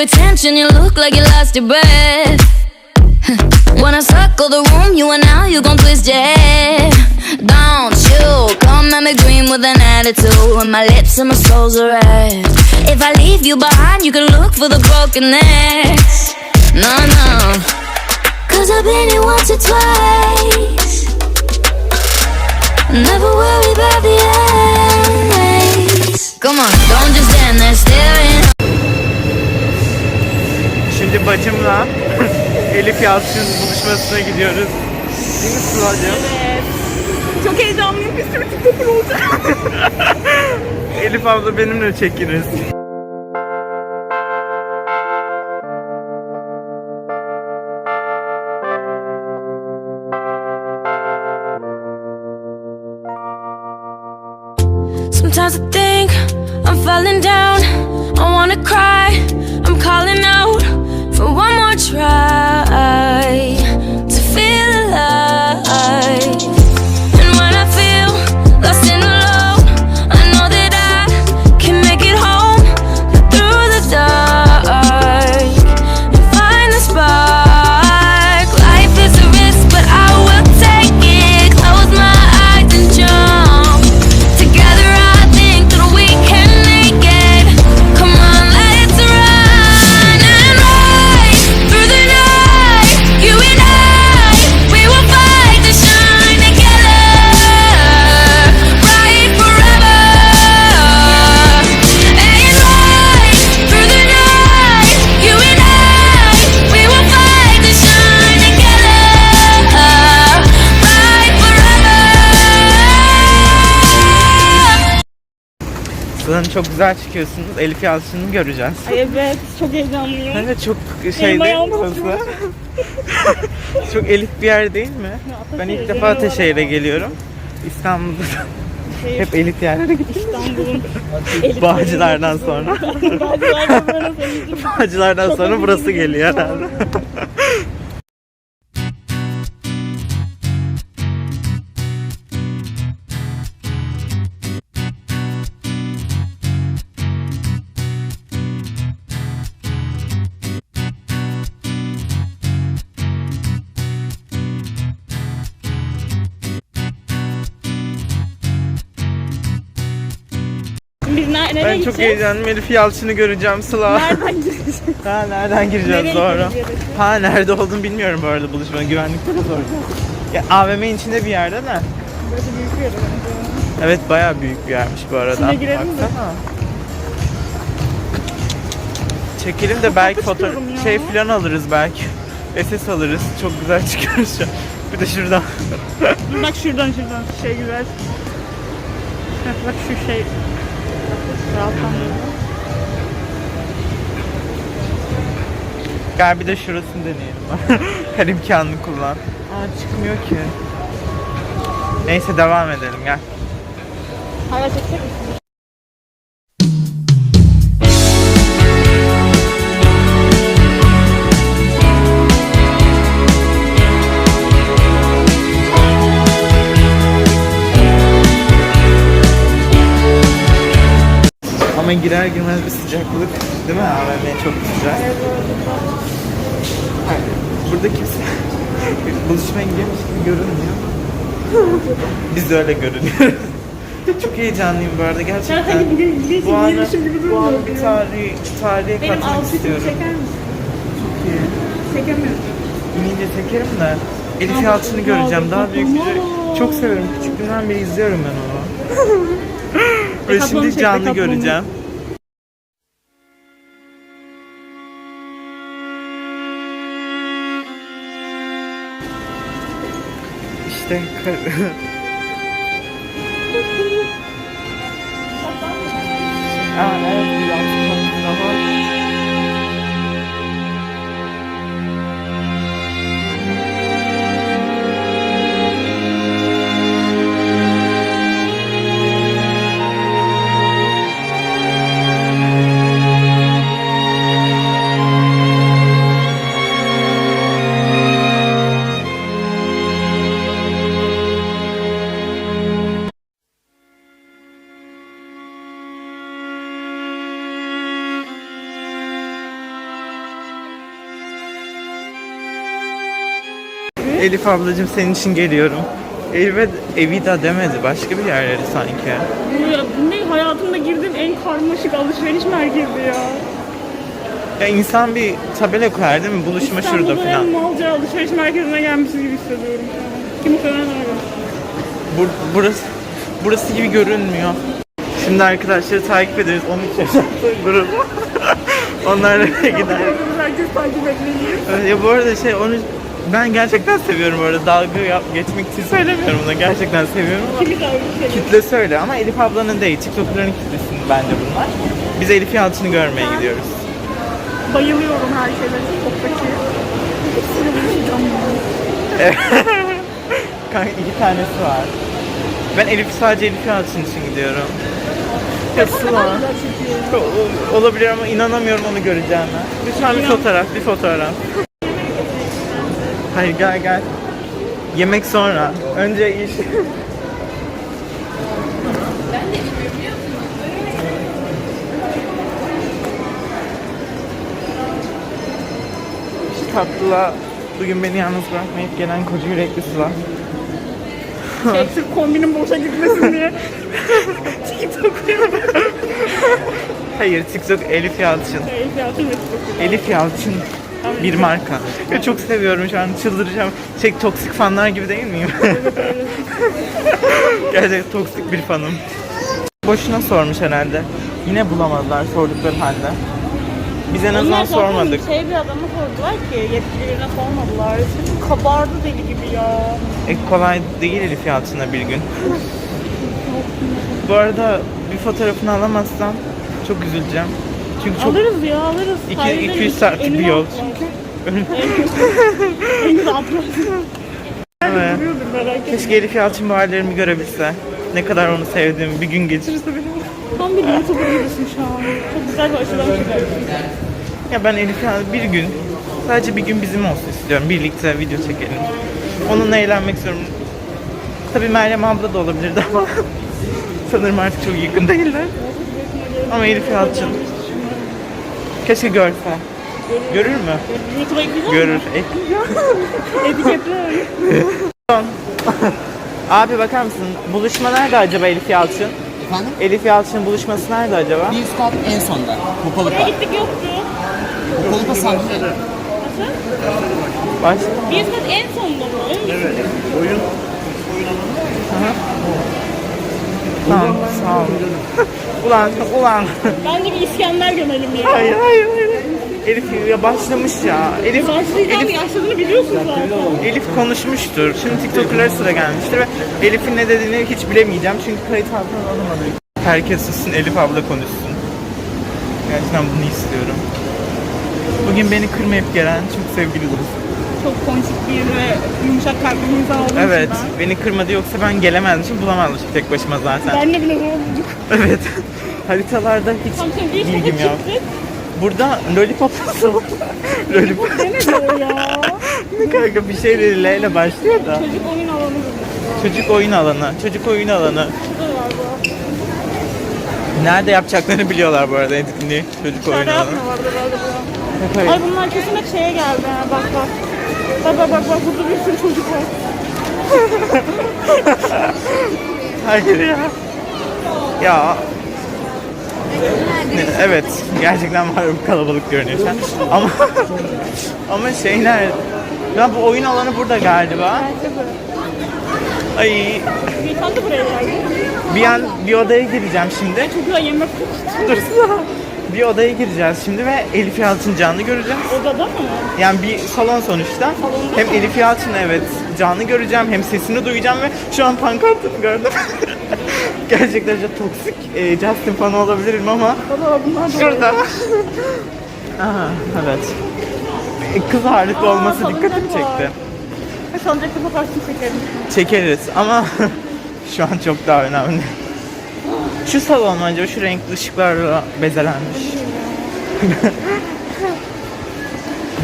attention, you look like you lost your breath. Wanna circle the room, you and now you gon' twist your head. Don't you come at me green with an attitude when my lips and my soul's are red. If I leave you behind, you can look for the broken necks. No, no. Cause I've been here once or twice. Never worry about the endings. Come on, don't just stand there staring. Şimdi bacımla Elif Yalçın buluşmasına gidiyoruz. Değil mi Sıla'cığım? Çok heyecanlıyım. Bir sürü TikToker olacak. Elif abla benimle çekiniz. Çok güzel çıkıyorsunuz. Elif Yalçın'ı göreceğiz. Ay evet. Çok heyecanlıyım. Hani çok şey değil burası? çok elit bir yer değil mi? Ben ilk defa Ataşehir'e geliyorum. İstanbul'da Şey, hep elit yerlere gittim. İstanbul'un Bağcılardan sonra. Bağcılardan sonra sevdim. Bağcılardan sonra burası geliyor herhalde. Çok heyecanlıyım. Elif Yalçın'ı göreceğim Sıla. Nereden gideceğiz? Ha nereden gireceğiz Nereye sonra? gideceğiz? Ha nerede olduğunu bilmiyorum bu arada buluşmanın. Güvenlikte de soracağım. Ya AVM'nin içinde bir yerde de. Burası büyük bir yer. Evet bayağı büyük bir yermiş bu arada. İçine girelim mi? Çekelim de belki fotoğraf şey falan alırız belki. SS alırız. Çok güzel çıkıyoruz şu an. Bir de şuradan. Bak şuradan şuradan. Şey güzel. Bak şu şey. Gel bir de şurasını deneyelim. Her imkanını kullan. Aa çıkmıyor ki. Neyse devam edelim gel. Hala çeksek misin? Ama girer girmez bir sıcaklık değil mi? AVM çok sıcak. Hayır, Burada kimse buluşmaya gidiyormuş gibi görünmüyor. Biz de öyle görünüyoruz. çok heyecanlıyım bu arada gerçekten. Zaten gideceğiz Bu anı, gibi bu anı bir tarihi, tarihe Benim katmak istiyorum. çeker misin? Çok iyi. Çekemiyorum. İnince çekerim de. Elif Yalçın'ı göreceğim. Daha büyük bir güzel. Çok severim. Küçüklüğümden beri izliyorum ben onu. Ve şimdi çek, canlı Decathlon'u. göreceğim. İşte kar- Aa, evet, biraz çok Elif ablacığım senin için geliyorum. Elif'e Evida demedi. Başka bir yerleri sanki. Ya, bu ne hayatımda girdiğim en karmaşık alışveriş merkezi ya. Ya insan bir tabela koyar değil mi? Buluşma şurada İstanbul'da en malca alışveriş merkezine gelmişiz gibi hissediyorum şu an. Kim muhtemelen öyle. Bur- burası burası gibi görünmüyor. Şimdi arkadaşları takip ederiz. 13 yaşında grup. Onlarla gider. Herkes takip etmeliyiz. Ya bu arada şey onu ben gerçekten seviyorum arada. Dalga yap, geçmek için söylemiyorum bunu. Gerçekten seviyorum ama kitle söyle ama Elif ablanın değil. TikTok'ların kitlesinin bence bunlar. Biz Elif Yalçın'ı görmeye gidiyoruz. Bayılıyorum her şeyden TikTok'taki. Hepsini buluşacağım ben. Kanka iki tanesi var. Ben Elif sadece Elif Yalçın için gidiyorum. Ya Sıla. O- Olabilir ama inanamıyorum onu göreceğime. Lütfen bir fotoğraf, bir fotoğraf. Hayır gel gel. Yemek sonra. Önce iş. Şu tatlıla bugün beni yalnız bırakmayıp gelen koca yürekli Sıla. Şey, sırf kombinin boşa gitmesin diye. TikTok'u Hayır TikTok Elif Yalçın. Elif Yalçın ve TikTok'u. Elif Yalçın bir marka. Ya çok seviyorum şu an çıldıracağım. Şey toksik fanlar gibi değil miyim? Gerçekten toksik bir fanım. Boşuna sormuş herhalde. Yine bulamadılar sordukları halde. Biz en azından Onlar zaten sormadık. Şey bir adama sordular ki yetkili birine sormadılar. Sesim kabardı deli gibi ya. E, kolay değil Elif Yalçın'a bir gün. Bu arada bir fotoğrafını alamazsam çok üzüleceğim. Çünkü çok Alırız ya alırız. İki- Hayır, 200 değil, saatlik elini bir yol atlar. En kötü atlar. Evet. Duruyordur merak etme. Keşke Elif Yalçın bu hallerimi görebilse. Ne kadar onu sevdiğimi bir gün geçirirse benim. Tam bir YouTuber gibisin şu an. Çok güzel bir açıdan çıkarsın. Ya ben Elif Yalçın bir gün, sadece bir gün bizim olsun istiyorum. Birlikte video çekelim. Onunla eğlenmek istiyorum. Tabii Meryem abla da olabilirdi ama sanırım artık çok yakın değiller. Ama Elif Yalçın. Keşke görse. Görür mü? Görür. Ekleyeceğim. Etiketle. Abi bakar mısın? Buluşma nerede acaba Elif Yalçın? Efendim? Elif Yalçın buluşması nerede acaba? Bir stop en sonda. Popalık'a. Buraya gittik yoktu. Popalık'a sahne. Nasıl? Baş... Bir en sonunda mı? Evet. Tamam, sağ ol. ulan, ulan. Bence bir İskender gömelim ya. Hayır, hayır, hayır. Elif ya başlamış ya. Elif, Başlayacağım Elif, yaşadığını biliyorsun zaten. Elif konuşmuştur. Şimdi TikTok'lara sıra gelmiştir ve Elif'in ne dediğini hiç bilemeyeceğim çünkü kayıt altına alamadık. Herkes sussun, Elif abla konuşsun. Gerçekten bunu istiyorum. Bugün beni kırmayıp gelen çok sevgili dostum. Çok ponçik bir ve yumuşak kalpli bir insan olduğum Evet, için beni kırmadı yoksa ben gelemezdim. Şimdi bulamazdım tek başıma zaten. ben. Benle bile zor bulduk. Evet. Haritalarda hiç şimdi bir bilgim şaka yok. çıktı. Burada lollipop lollipop Demedi o ya. ne kanka bir şey dedi L ile başlıyor da. Çocuk oyun alanı. Çocuk oyun alanı. Çocuk oyun alanı. Şurada var bu. Nerede yapacaklarını biliyorlar bu arada etkinliği. Çocuk oyun Şurada alanı. yapmıyorlardı galiba. Hayır. Ay bunlar kesin hep şeye geldi ha. Bak bak. Bak bak bak bak burada bir sürü çocuk var. Hayır ya. Ya. Evet, gerçekten var bir kalabalık görünüyor an. Ama ama şeyler ya bu oyun alanı burada galiba. Ay Geçen de buraya geldi. bir an bir odaya gireceğim şimdi. Çocuğa yemek koktu. Bir odaya gireceğiz şimdi ve Elif Yalçın canlı göreceğiz. Odada mı? Yani bir salon sonuçta. Salonda Hem mı? Elif Yalçın evet canlı göreceğim hem sesini duyacağım ve şu an pankartını gördüm. Gerçekten çok toksik e, Justin fanı olabilirim ama Baba bunlar da şurada. Aha evet. E, Kız ağırlıklı Aa, olması dikkatimi var. çekti. Salıncakta fotoğrafını çekerim. Çekeriz ama şu an çok daha önemli. Şu salon acaba şu renkli ışıklarla bezelenmiş.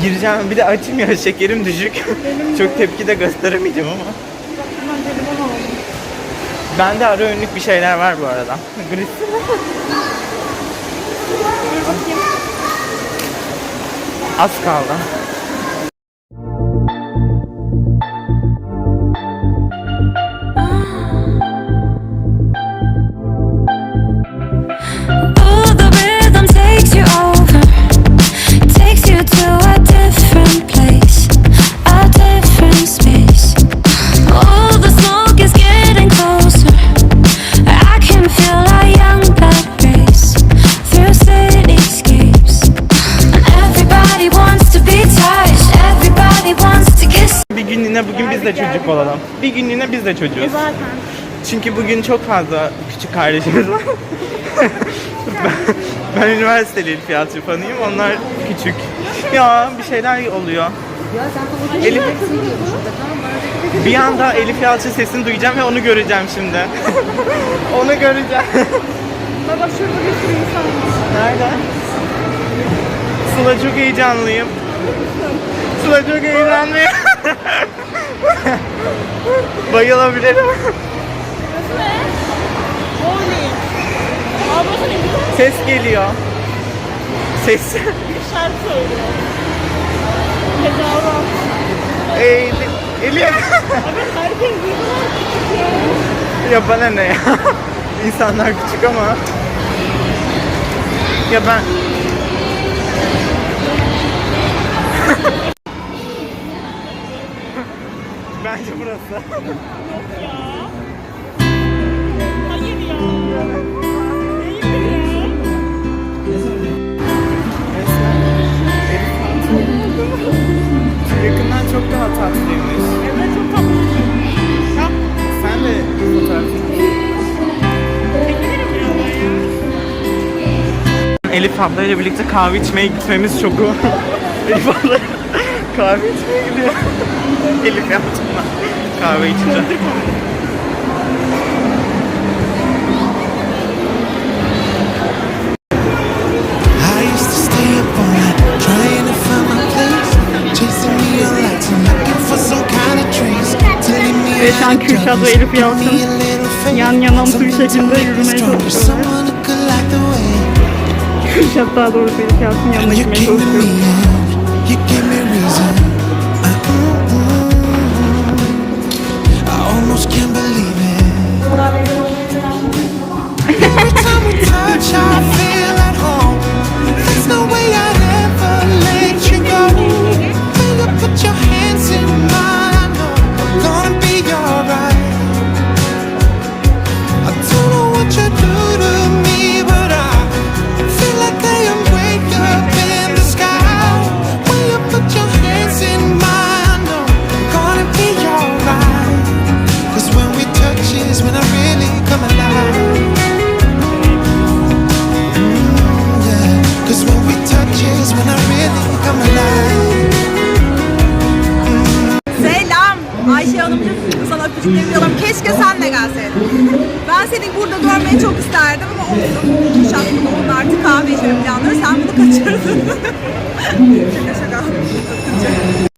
Gireceğim bir de açayım ya şekerim düşük. çok tepki de gösteremeyeceğim ama. Alalım. Bende ara önlük bir şeyler var bu arada. Gris. Az kaldı. Biz de geldik, çocuk olalım. Bir günlüğüne biz de çocuğuz. E zaten. Çünkü bugün çok fazla küçük kardeşimiz var. ben, ben üniversiteli Elif fanıyım. Onlar küçük. Ya bir şeyler oluyor. Elif... Bir anda Elif Yalçın sesini duyacağım ve onu göreceğim şimdi. onu göreceğim. Baba şurada bir sürü insan var. Nerede? Sıla çok heyecanlıyım. Sıla çok heyecanlıyım. Bayılabilirim. Bowling. Aa burası ne Ses geliyor. Ses. bir şarkı söylüyor. Tezahürat. Elif. Elif. Abi herkes ne kadar küçük ya. ya bana ne ya? İnsanlar küçük ama. Ya ben... Bence burası. Hayır ya. Değil ya. Yakından çok daha tatlıymış. Evet çok tatlı. Ya Sen de fotoğraf. Elif ablayla birlikte kahve içmeye gitmemiz çok. Elif abla kahve içmeye gidiyor. Elif yaptığımda kahve içeceğim. I used to stay up all night trying to find my place. Chasing neon lights and looking for some kind of trace. Telling me Evet, şu an Kürşat ve Elif Yalçın yan yana mutlu bir şekilde yürümeye çalışıyorlar. Someone who could light the way. Kürşat daha doğrusu Elif Yalçın'ın yanına gitmeye çalışıyor. Ayşe Hanımcığım sana öpücüklerimi yollarım. Keşke sen de gelseydin. Ben seni burada görmeyi çok isterdim ama olsun. Kuşat bunu onun artık kahve içme planları. Sen bunu kaçırdın. şaka şaka.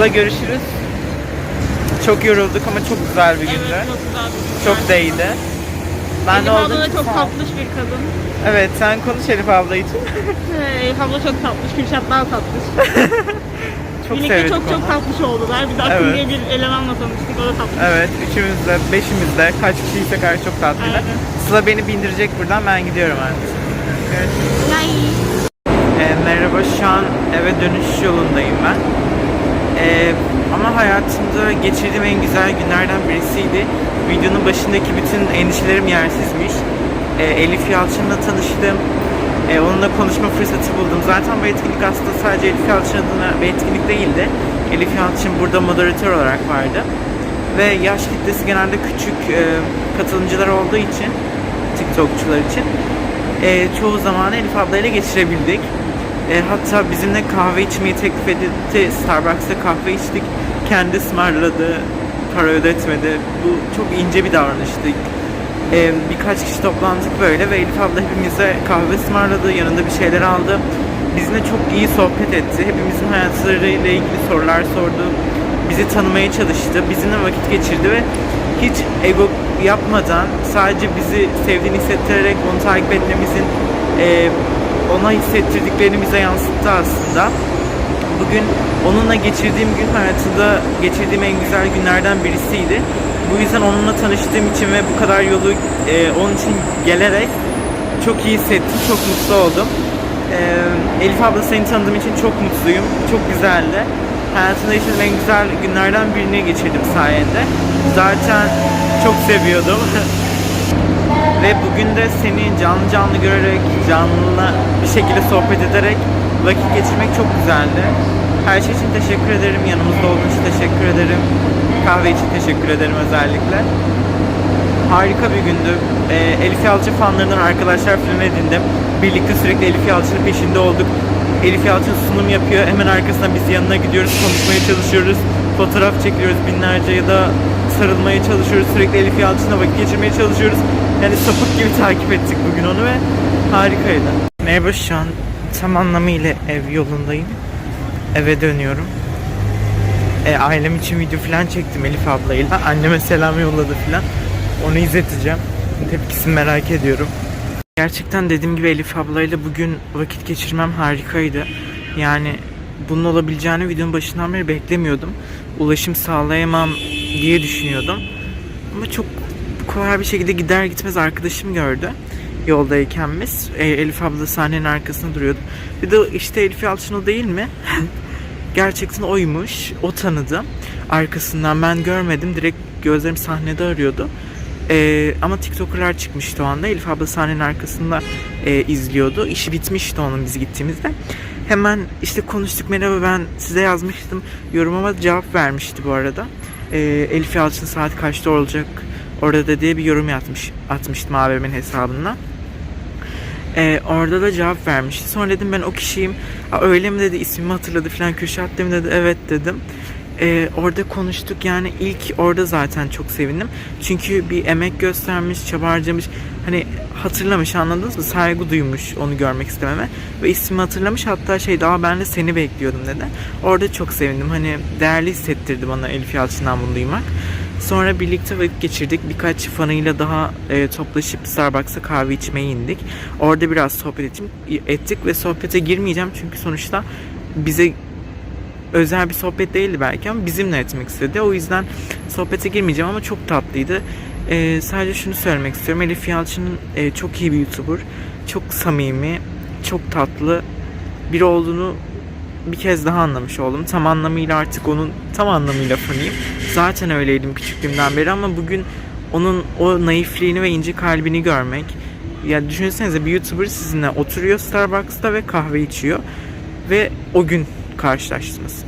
Sıla görüşürüz. Çok yorulduk ama çok güzel bir gündü. Evet, çok güzel bir Çok değdi. Ben Elif de abla olduğum da için çok sağ ol. tatlış bir kadın. Evet sen konuş Elif abla için. Ee, Elif abla çok tatlış, Kürşat daha tatlış. çok Birlikte sevdik çok çok onu. tatlış oldular. Bir de Akın Evet. diye bir elemanla tanıştık, o da tatlış. Evet, üçümüz de, beşimiz de, kaç kişiyse karşı çok tatlıydı. Aynen. Sıla beni bindirecek buradan, ben gidiyorum artık. Görüşürüz. Yay. Ee, merhaba, şu an eve dönüş yolundayım ben. Ee, ama hayatımda geçirdiğim en güzel günlerden birisiydi. Videonun başındaki bütün endişelerim yersizmiş. Ee, Elif Yalçın'la tanıştım. Ee, onunla konuşma fırsatı buldum. Zaten bu etkinlik aslında sadece Elif Yalçın adına bir etkinlik değildi. Elif Yalçın burada moderatör olarak vardı. Ve yaş kitlesi genelde küçük e, katılımcılar olduğu için, TikTokçular için e, çoğu zamanı Elif ablayla geçirebildik. E, hatta bizimle kahve içmeyi teklif etti. Starbucks'ta kahve içtik. Kendi ısmarladı. Para ödetmedi. Bu çok ince bir davranıştı. E, birkaç kişi toplandık böyle ve Elif abla hepimize kahve ısmarladı. Yanında bir şeyler aldı. Bizimle çok iyi sohbet etti. Hepimizin hayatlarıyla ilgili sorular sordu. Bizi tanımaya çalıştı. Bizimle vakit geçirdi ve hiç ego yapmadan sadece bizi sevdiğini hissettirerek onu takip etmemizin e, ona hissettirdiklerini bize yansıttı aslında. Bugün onunla geçirdiğim gün hayatımda geçirdiğim en güzel günlerden birisiydi. Bu yüzden onunla tanıştığım için ve bu kadar yolu e, onun için gelerek çok iyi hissettim, çok mutlu oldum. E, Elif abla seni tanıdığım için çok mutluyum, çok güzeldi. Hayatımda yaşadığım en güzel günlerden birini geçirdim sayende. Zaten çok seviyordum. Ve bugün de seni canlı canlı görerek, canlı bir şekilde sohbet ederek vakit geçirmek çok güzeldi. Her şey için teşekkür ederim. Yanımızda olduğun için teşekkür ederim. Kahve için teşekkür ederim özellikle. Harika bir gündü. Ee, Elif Yalçın fanlarından arkadaşlar falan edindim. Birlikte sürekli Elif Yalçın'ın peşinde olduk. Elif Yalçın sunum yapıyor. Hemen arkasından biz yanına gidiyoruz. Konuşmaya çalışıyoruz. Fotoğraf çekiyoruz binlerce ya da sarılmaya çalışıyoruz. Sürekli Elif Yalçın'la vakit geçirmeye çalışıyoruz. Yani sapık gibi takip ettik bugün onu ve harikaydı. Merhaba şu an tam anlamıyla ev yolundayım. Eve dönüyorum. E, ailem için video falan çektim Elif ablayla. Anneme selam yolladı falan. Onu izleteceğim. Tepkisini merak ediyorum. Gerçekten dediğim gibi Elif ablayla bugün vakit geçirmem harikaydı. Yani bunun olabileceğini videonun başından beri beklemiyordum. Ulaşım sağlayamam diye düşünüyordum. Ama çok kolay bir şekilde gider gitmez arkadaşım gördü. Yoldayken biz. E, Elif abla sahnenin arkasında duruyordu. Bir de işte Elif Yalçın o değil mi? Gerçekten oymuş. O tanıdı. Arkasından ben görmedim. Direkt gözlerim sahnede arıyordu. Ee, ama TikToker'lar çıkmıştı o anda. Elif abla sahnenin arkasında e, izliyordu. İşi bitmişti onun biz gittiğimizde. Hemen işte konuştuk. Merhaba ben size yazmıştım. Yorumuma cevap vermişti bu arada. Ee, Elif Yalçın saat kaçta olacak orada diye bir yorum atmış, atmıştım abimin hesabına. Ee, orada da cevap vermişti. Sonra dedim ben o kişiyim. Aa, öyle mi dedi ismimi hatırladı falan. Kürşat dedim dedi evet dedim. Ee, orada konuştuk yani ilk orada zaten çok sevindim. Çünkü bir emek göstermiş, çaba harcamış. Hani hatırlamış anladınız mı? Saygı duymuş onu görmek istememe. Ve ismimi hatırlamış hatta şey daha ben de seni bekliyordum dedi. Orada çok sevindim. Hani değerli hissettirdi bana Elif Yalçın'dan bunu duymak. Sonra birlikte vakit geçirdik. Birkaç fanıyla daha e, toplaşıp Starbucks'a kahve içmeye indik. Orada biraz sohbet ettik ve sohbete girmeyeceğim çünkü sonuçta bize özel bir sohbet değildi belki ama bizimle etmek istedi. O yüzden sohbete girmeyeceğim ama çok tatlıydı. E, sadece şunu söylemek istiyorum. Elif Yalçın'ın e, çok iyi bir YouTuber. Çok samimi, çok tatlı biri olduğunu bir kez daha anlamış oldum. Tam anlamıyla artık onun tam anlamıyla fanıyım. Zaten öyleydim küçüklüğümden beri ama bugün onun o naifliğini ve ince kalbini görmek. Ya düşünsenize bir YouTuber sizinle oturuyor Starbucks'ta ve kahve içiyor. Ve o gün karşılaştınız.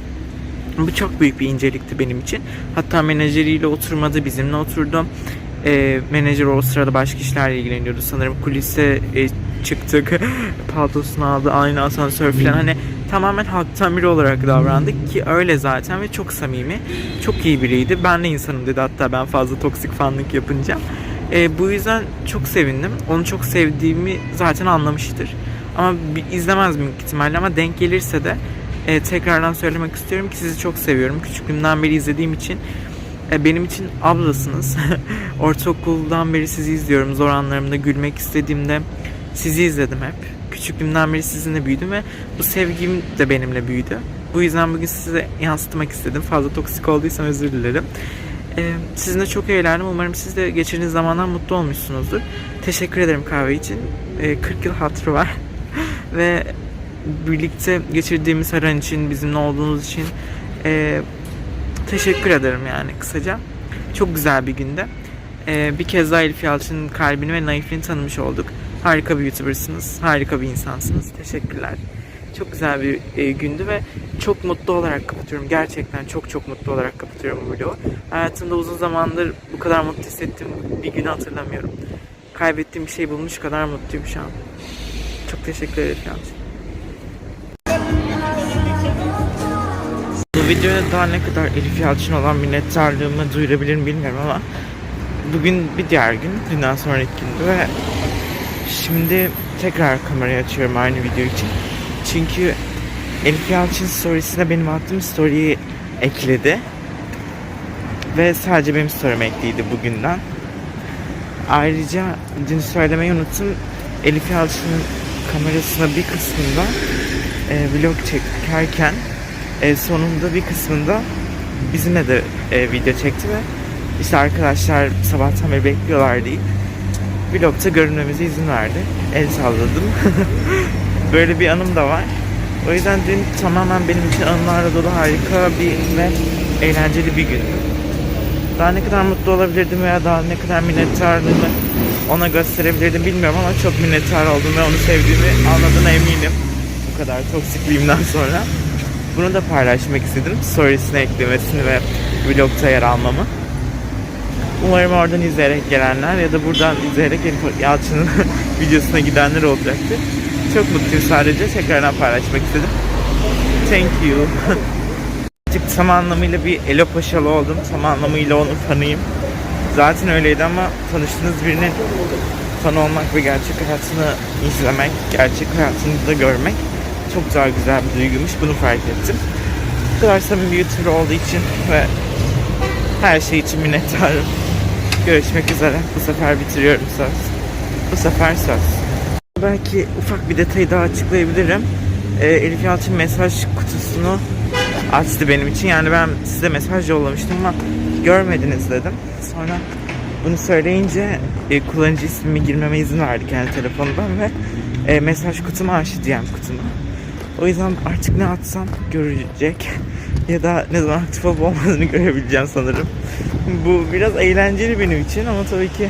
Bu çok büyük bir incelikti benim için. Hatta menajeriyle oturmadı, bizimle oturdu. E, menajer o sırada başka işlerle ilgileniyordu sanırım. Kulise e, çıktık, paltosunu aldı, aynı asansör falan. Hani tamamen halktan biri olarak davrandık ki öyle zaten ve çok samimi. Çok iyi biriydi. Ben de insanım dedi hatta ben fazla toksik fanlık yapınca. E, bu yüzden çok sevindim. Onu çok sevdiğimi zaten anlamıştır. Ama izlemez büyük ihtimalle ama denk gelirse de e, tekrardan söylemek istiyorum ki sizi çok seviyorum. Küçüklüğümden beri izlediğim için e, benim için ablasınız. Ortaokuldan beri sizi izliyorum. Zor anlarımda gülmek istediğimde sizi izledim hep. Küçüklüğümden beri sizinle büyüdüm ve bu sevgim de benimle büyüdü. Bu yüzden bugün size yansıtmak istedim. Fazla toksik olduysam özür dilerim. Ee, sizinle çok eğlendim. Umarım siz de geçirdiğiniz zamandan mutlu olmuşsunuzdur. Teşekkür ederim kahve için. Ee, 40 yıl hatırı var. Ve birlikte geçirdiğimiz her an için, bizimle olduğunuz için ee, teşekkür ederim yani kısaca. Çok güzel bir günde. Ee, bir kez daha Elif Yalçın'ın kalbini ve naifliğini tanımış olduk. Harika bir YouTuber'sınız. Harika bir insansınız. Teşekkürler. Çok güzel bir e, gündü ve çok mutlu olarak kapatıyorum. Gerçekten çok çok mutlu olarak kapatıyorum bu vlogu. Hayatımda uzun zamandır bu kadar mutlu hissettiğim bir günü hatırlamıyorum. Kaybettiğim bir şey bulmuş kadar mutluyum şu an. Çok teşekkür ederim Yalçın. Bu videoda daha ne kadar Elif Yalçın olan minnettarlığımı duyurabilirim bilmiyorum ama bugün bir diğer gün, dünden sonraki gündü ve şimdi tekrar kamerayı açıyorum aynı video için. Çünkü Elif Yalçın storiesine benim attığım story'i ekledi. Ve sadece benim story'me ekliydi bugünden. Ayrıca dün söylemeyi unuttum. Elif Yalçın'ın kamerasına bir kısmında e, vlog çekerken e, sonunda bir kısmında bizimle de e, video çekti ve işte arkadaşlar sabahtan beri bekliyorlar deyip vlogta görünmemize izin verdi. El salladım. Böyle bir anım da var. O yüzden dün tamamen benim için anılarla dolu harika bir ve eğlenceli bir gündü. Daha ne kadar mutlu olabilirdim veya daha ne kadar minnettarlığımı ona gösterebilirdim bilmiyorum ama çok minnettar oldum ve onu sevdiğimi anladığına eminim. Bu kadar toksikliğimden sonra. Bunu da paylaşmak istedim. Storiesine eklemesini ve vlogta yer almamı. Umarım oradan izleyerek gelenler ya da buradan izleyerek Yalçın'ın videosuna gidenler olacaktır. Çok mutluyum sadece. Tekrardan paylaşmak istedim. Thank you. Artık tam anlamıyla bir Elo Paşalı oldum. Tam anlamıyla onun fanıyım. Zaten öyleydi ama tanıştığınız birinin fanı olmak ve gerçek hayatını izlemek, gerçek hayatını da görmek çok daha güzel bir duyguymuş. Bunu fark ettim. Bu kadar samimi bir YouTuber olduğu için ve her şey için minnettarım. Görüşmek üzere. Bu sefer bitiriyorum söz. Bu sefer söz. Belki ufak bir detayı daha açıklayabilirim. Ee, Elif Yalçın mesaj kutusunu açtı benim için. Yani ben size mesaj yollamıştım ama görmediniz dedim. Sonra bunu söyleyince e, kullanıcı ismimi girmeme izin verdi kendi telefonundan ve e, mesaj kutumu açtı DM kutumu. O yüzden artık ne atsam görecek ya da ne zaman aktif olup olmadığını görebileceğim sanırım. Bu biraz eğlenceli benim için ama tabii ki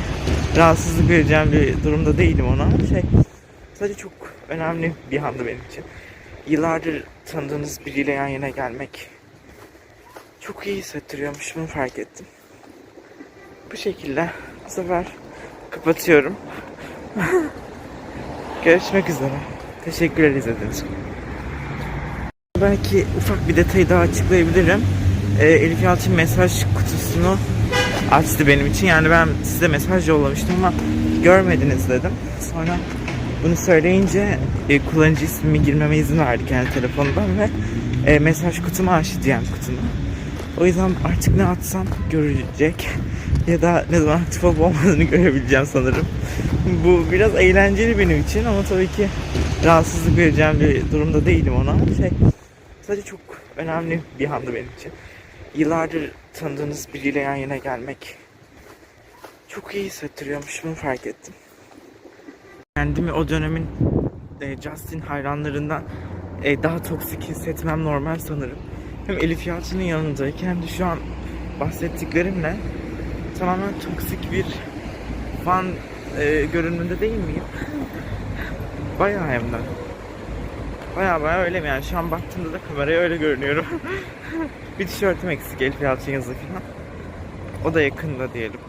rahatsızlık vereceğim bir durumda değilim ona. Şey, sadece çok önemli bir andı benim için. Yıllardır tanıdığınız biriyle yan yana gelmek çok iyi hissettiriyormuş bunu fark ettim. Bu şekilde bu sefer kapatıyorum. Görüşmek üzere. Teşekkürler izlediğiniz için. Belki ufak bir detayı daha açıklayabilirim. Ee, Elif Yalçın mesaj kutusunu açtı benim için. Yani ben size mesaj yollamıştım ama görmediniz dedim. Sonra bunu söyleyince e, kullanıcı ismimi girmeme izin verdi kendi telefonundan ve e, mesaj kutumu açtı DM kutumu. O yüzden artık ne atsam görecek ya da ne zaman aktif olup olmadığını görebileceğim sanırım. Bu biraz eğlenceli benim için ama tabii ki rahatsızlık vereceğim bir durumda değilim ona. Şey, sadece çok önemli bir andı benim için. Yıllardır tanıdığınız biriyle yan yana gelmek çok iyi hissettiriyormuş bunu fark ettim. Kendimi o dönemin e, Justin hayranlarından e, daha toksik hissetmem normal sanırım. Hem Elif Yalçın'ın yanındayken hem de şu an bahsettiklerimle tamamen toksik bir fan e, görünümünde değil miyim? Bayağı hem de. Bayağı bayağı öyle mi yani şu an baktığımda da kameraya öyle görünüyorum. bir tişörtüm eksik Elif Yalçın yazı falan. O da yakında diyelim.